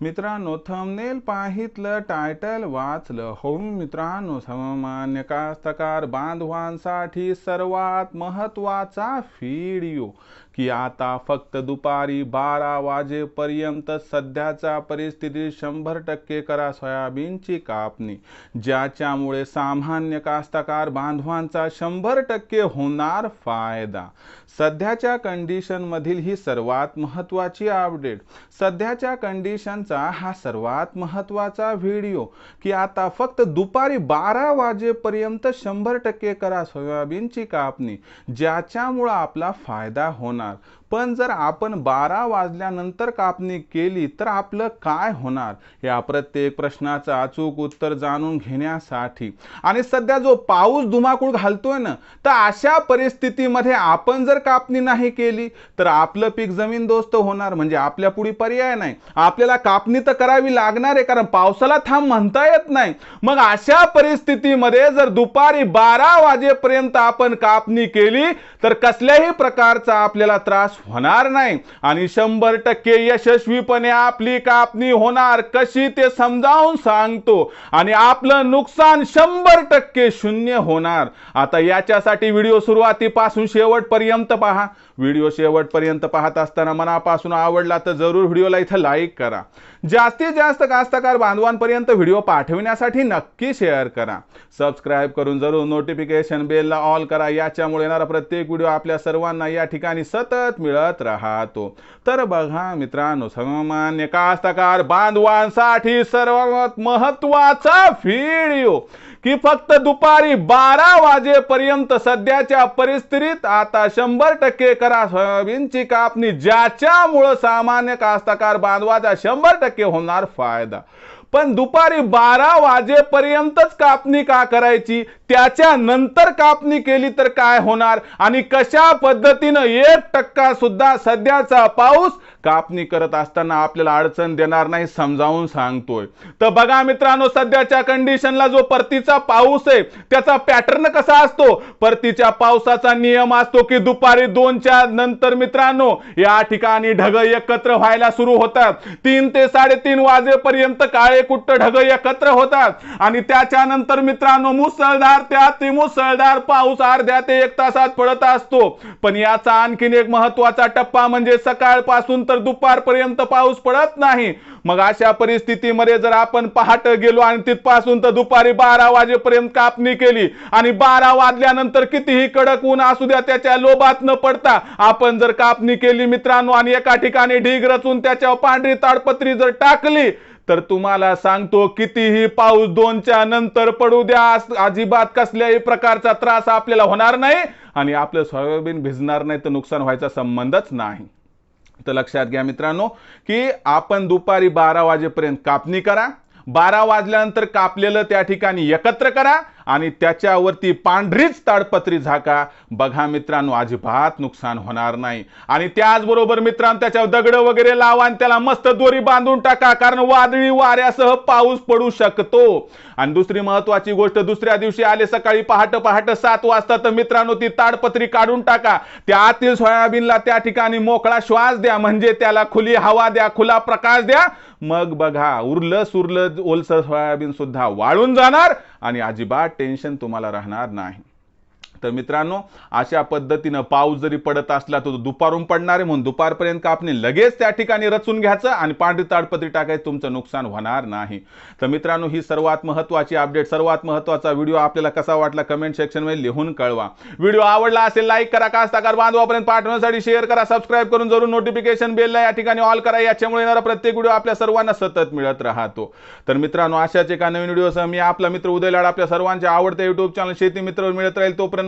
मित्रांनो thumbnail पाहितलं title वाचलं. हो मित्रांनो सामान्य कास्तकार बांधवांसाठी सर्वात महत्त्वाचा व्हिडिओ की आता फक्त दुपारी बारा वाजेपर्यंत सध्याच्या परिस्थितीत शंभर टक्के करा सोयाबीनची कापणी. ज्याच्यामुळे सामान्य कास्तकार बांधवांचा शंभर टक्के होणार फायदा. सध्याच्या कंडिशनमधील ही सर्वात महत्त्वाची अपडेट सध्याच्या कंडिशन कंडिशनचा हा सर्वात महत्त्वाचा व्हिडिओ. की आता फक्त दुपारी बारा वाजेपर्यंत शंभर टक्के करा सोयाबीनची कापणी. ज्याच्यामुळं आपला फायदा होणार. पण जर आपण बारा वाजल्यानंतर कापणी केली तर आपलं काय होणार? या प्रत्येक प्रश्नाचं अचूक उत्तर जाणून घेण्यासाठी. आणि सध्या जो पाऊस धुमाकूळ घालतोय ना तर अशा परिस्थितीमध्ये आपण जर कापणी नाही केली तर आपलं पीक जमीनदोस्त होणार. म्हणजे आपल्या पुढे पर्याय नाही. आपल्याला कापणी तर करावी लागणार आहे कारण पावसाला थांब म्हणता येत नाही. मग अशा परिस्थितीमध्ये जर दुपारी बारा वाजेपर्यंत आपण कापणी केली तर कसल्याही प्रकारचा आपल्याला त्रास होणार नाही. आणि शंभर टक्के यशस्वीपणे आपली कापणी होणार कशी ते समजावून सांगतो. आणि आपलं नुकसान शंभर टक्के शून्य होणार. आता याच्यासाठी व्हिडिओ सुरुवातीपासून शेवटपर्यंत पहा. व्हिडिओ शेवटपर्यंत पाहत असताना मनापासून आवडला तर जरूर व्हिडिओला इथं लाईक करा. जास्तीत जास्त कास्तकार बांधवांपर्यंत व्हिडिओ पाठवण्यासाठी नक्की शेअर करा. सबस्क्राईब करून जरूर नोटिफिकेशन बेलला ऑल करा. याच्यामुळे येणारा प्रत्येक व्हिडिओ आपल्या सर्वांना या ठिकाणी सतत मिळत राहतो. तर बघा मित्रांनो सामान्य कास्तकार बांधवांसाठी सर्वात महत्त्वाचा व्हिडिओ की फक्त दुपारी बारा वाजेपर्यंत सध्याच्या परिस्थितीत आता शंभर टक्के करा सोयाबीनची कापणी ज्याच्यामुळं सामान्य कास्तकार बांधवाचा शंभर टक्के होणार फायदा. पण दुपारी बारा वाजेपर्यंतच कापणी का करायची? त्याच्या नंतर कापणी केली तर काय होणार? आणि कशा पद्धतीनं एक टक्का सुद्धा सध्याचा पाऊस कापणी करत असताना आपल्याला अडचण देणार नाही समजावून सांगतोय. तर बघा मित्रांनो सध्याच्या कंडिशनला जो परतीचा पाऊस आहे त्याचा पॅटर्न कसा असतो? परतीच्या पावसाचा नियम असतो की दुपारी दोनच्या नंतर मित्रांनो या ठिकाणी ढग एकत्र व्हायला सुरू होतात. तीन ते साडेतीन वाजेपर्यंत काळे कुट्ट ढग एकत्र होतात. आणि त्याच्यानंतर मित्रांनो मुसळधार त्या मुसळधार पाऊस अर्ध्या ते एक तासात पडत असतो. पण याचा आणखीन एक महत्त्वाचा टप्पा म्हणजे सकाळपासून तर दुपारपर्यंत पाऊस पडत नाही. मग अशा परिस्थितीमध्ये जर आपण पहाट गेलो आणि तिथपासून तर दुपारी बारा वाजेपर्यंत कापणी केली आणि बारा वाजल्यानंतर कितीही कडक ऊन असू द्या त्याच्या लोभात न पडता आपण जर कापणी केली मित्रांनो आणि एका ठिकाणी ढीग रचून त्याच्यावर पांढरी ताडपत्री जर टाकली तर तुम्हाला सांगतो कितीही पाऊस दोनच्या नंतर पडू द्या अजिबात कसल्याही प्रकारचा त्रास आपल्याला होणार नाही आणि आपलं सोयाबीन भिजणार नाही तर नुकसान व्हायचा संबंधच नाही. तर लक्षात घ्या मित्रांनो की आपण दुपारी बारा वाजेपर्यंत कापणी करा बारा वाजल्यानंतर कापलेलं त्या ठिकाणी एकत्र करा आणि त्याच्यावरती पांढरीच ताडपत्री झाका. बघा मित्रांनो अजिबात नुकसान होणार नाही. आणि त्याचबरोबर मित्रांनो त्याच्यावर दगड वगैरे लावा आणि त्याला मस्त दोरी बांधून टाका कारण वादळी वाऱ्यासह पाऊस पडू शकतो. आणि दुसरी महत्वाची गोष्ट दुसऱ्या दिवशी आले सकाळी पहाट पहाट सात वाजता तर मित्रांनो ती ताडपत्री काढून टाका. त्या आतील सोयाबीनला त्या ठिकाणी मोकळा श्वास द्या म्हणजे त्याला खुली हवा द्या खुला प्रकाश द्या. मग बघा उरलं सुरलं ओलसर सोयाबीन सुद्धा वाळून जाणार आणि अजिबात टेन्शन तुम्हाला राहणार नाही. तर मित्रांनो अशा पद्धतीनं पाऊस जरी पडत असला तर तो दुपारून पडणार आहे. म्हणून दुपारपर्यंत कापणी लगेच त्या ठिकाणी रचून घ्यायचं आणि पांढरी ताडपत्री टाकायचं. तुमचं नुकसान होणार नाही. तर मित्रांनो ही सर्वात महत्वाची अपडेट सर्वात महत्त्वाचा व्हिडिओ आपल्याला कसा वाटला कमेंट सेक्शनमध्ये लिहून कळवा. व्हिडिओ आवडला असेल लाईक करा. कास्ताकार बांधवापर्यंत पाठवण्यासाठी शेअर करा. सबस्क्राईब करून जरूर नोटिफिकेशन बेलला या ठिकाणी ऑल करा. याच्यामुळे येणारा प्रत्येक व्हिडिओ आपल्या सर्वांना सतत मिळत राहतो. तर मित्रांनो अशाच एका नवीन व्हिडिओसह मी आपला मित्र उदय लाड आपल्या सर्वांच्या आवडत्या युट्यूब चॅनल शेती मित्र मिळत राहील तोपर्यंत